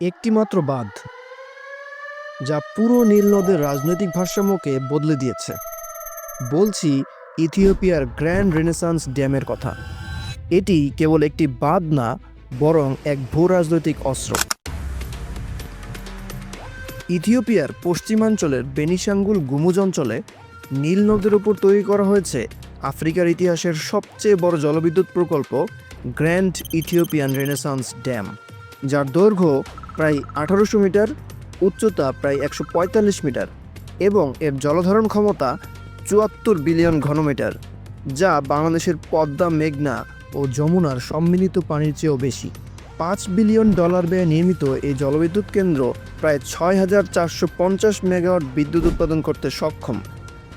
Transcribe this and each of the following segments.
একটিমাত্র বাঁধ, যা পুরো নীল নদের রাজনৈতিক ভারসাম্যকে বদলে দিয়েছে। বলছি, ইথিওপিয়ার গ্র্যান্ড রেনেসান্স ড্যামের কথা। এটি কেবল একটি বাঁধ না, বরং এক ভূ রাজনৈতিক অস্ত্র। ইথিওপিয়ার পশ্চিমাঞ্চলের বেনিসাঙ্গুল গুমুজ অঞ্চলে নীল নদের উপর তৈরি করা হয়েছে আফ্রিকার ইতিহাসের সবচেয়ে বড় জলবিদ্যুৎ প্রকল্প গ্র্যান্ড ইথিওপিয়ান রেনেসান্স ড্যাম, যার দৈর্ঘ্য প্রায় আঠারোশো মিটার, উচ্চতা প্রায় একশো পঁয়তাল্লিশ মিটার এবং এর জলধারণ ক্ষমতা চুয়াত্তর বিলিয়ন ঘনমিটার, যা বাংলাদেশের পদ্মা, মেঘনা ও যমুনার সম্মিলিত পানির চেয়েও বেশি। পাঁচ বিলিয়ন ডলার ব্যয়ে নির্মিত এই জলবিদ্যুৎ কেন্দ্র প্রায় ছয় হাজার চারশো পঞ্চাশ মেগাওয়াট বিদ্যুৎ উৎপাদন করতে সক্ষম,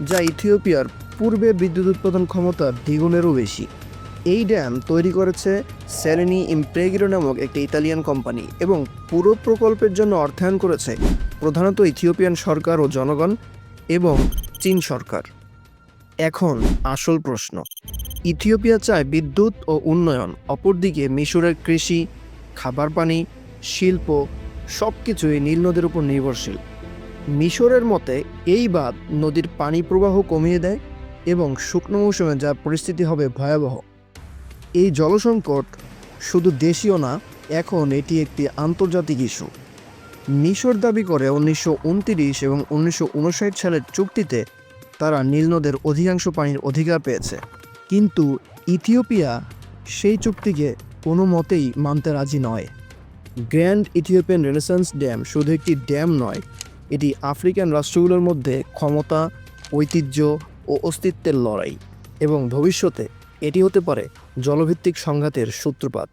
যা ইথিওপিয়ার পূর্বে বিদ্যুৎ উৎপাদন ক্ষমতা দ্বিগুণেরও বেশি। এই ড্যাম তৈরি করেছে সেরেনি ইমপ্রেগিরো নামক একটি ইতালিয়ান কোম্পানি এবং পুরো প্রকল্পের জন্য অর্থায়ন করেছে প্রধানত ইথিওপিয়ান সরকার ও জনগণ এবং চীন সরকার। এখন আসল প্রশ্ন, ইথিওপিয়া চায় বিদ্যুৎ ও উন্নয়ন, অপরদিকে মিশরের কৃষি, খাবার পানি, শিল্প সব কিছুই নীল নদের উপর নির্ভরশীল। মিশরের মতে এই বাঁধ নদীর পানি প্রবাহ কমিয়ে দেয় এবং শুকনো মৌসুমে যা পরিস্থিতি হবে ভয়াবহ। এই জলসংকট শুধু দেশীয় না, এখন এটি একটি আন্তর্জাতিক ইস্যু। মিশর দাবি করে উনিশশো উনতিরিশ এবং উনিশশো উনষাট সালের চুক্তিতে তারা নীল নদের অধিকাংশ পানির অধিকার পেয়েছে। কিন্তু ইথিওপিয়া সেই চুক্তিকে কোনো মতেই মানতে রাজি নয়। গ্র্যান্ড ইথিওপিয়ান রেনেসান্স ড্যাম শুধু একটি ড্যাম নয়, এটি আফ্রিকান রাষ্ট্রগুলোর মধ্যে ক্ষমতা, ঐতিহ্য ও অস্তিত্বের লড়াই এবং ভবিষ্যতে এটি হতে পারে জলভিত্তিক সংঘাতের সূত্রপাত।